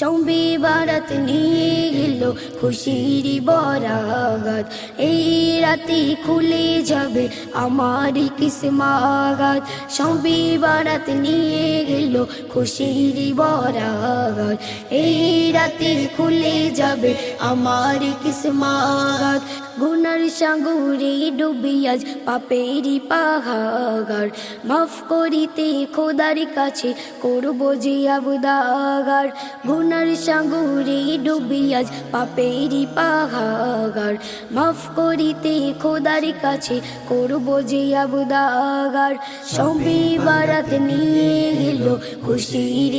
সৌম্বি বারাত নিয়ে গেল খুশির বরাগাত এই রাতে খুলে যাবে আমার কিসমাগাত সৌম্বি বারাত নিয়ে গেল খুশির বরাগাত। এই রাতে খুলে যাবে আমার কিসমাগাত গুনার সাগরে ডুবি আজ পাপেরি পাহাগার মাফ করিতে খোদার কাছে করব যে আবুদাগার গুনার সাগরে ডুবি আজ পাপেরি পাহাগার মাফ করিতে খোদার কাছে করব যে আবুদাগার সবই বারাত নিয়ে এলো খুশির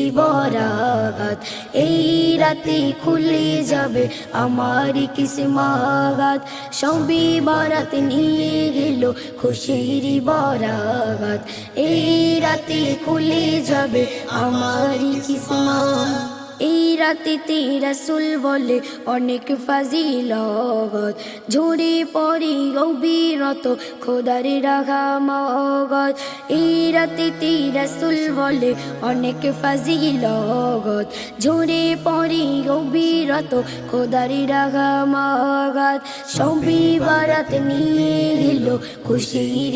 বরাগাত এই রাতে খুলে যাবে আমার কিসমাগাত সবই বারাত নিয়ে গেল খুশির বরাগাত এই রাতে খুলে যাবে আমার কিসমাত। এই রাতেতে রাসুল বলে অনেক ফাজিলত। ঝরে পড়ে অবিরত খোদার রাঘা মগত এই রাতে রাতেতে রাসুল বলে অনেক ফাজিলত। ঝরে পড়ে অবিরত খোদার রাঘা মগত সবই বারাত নিয়ে এলো খুশির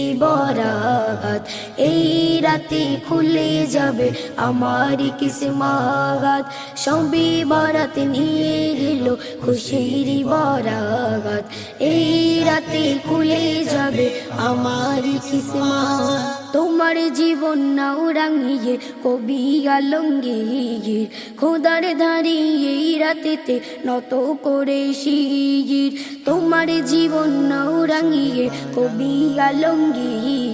বরাগাত এই রাতে খুলে যাবে আমার কিসমাগাত সবই বারাত নিয়ে গেল খুশির বরাগাত এই রাতে খুলে যাবে আমার কিসমাত। তোমার জীবন নাও রাঙিয়ে, কবি আলঙ্গির খোদার ধারিয়ে এই রাতেতে নত করে শিগির। তোমার জীবন নাও রাঙিয়ে, কবি আলঙ্গির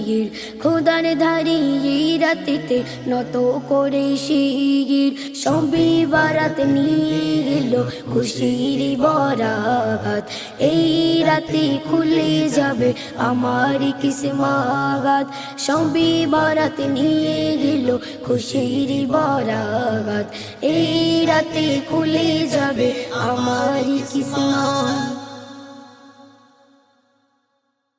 খোদার ধারিয়ে এই রাতেতে নত করে শিগির। সবই বারাত নিয়ে গেল খুশির বরাগাত এই রাতে খুলে যাবে আমার কিসমাগাত সবই বারাত নিয়ে গেল খুশির বরাগাত এই রাতে খুলে যাবে আমার কিসমাগাত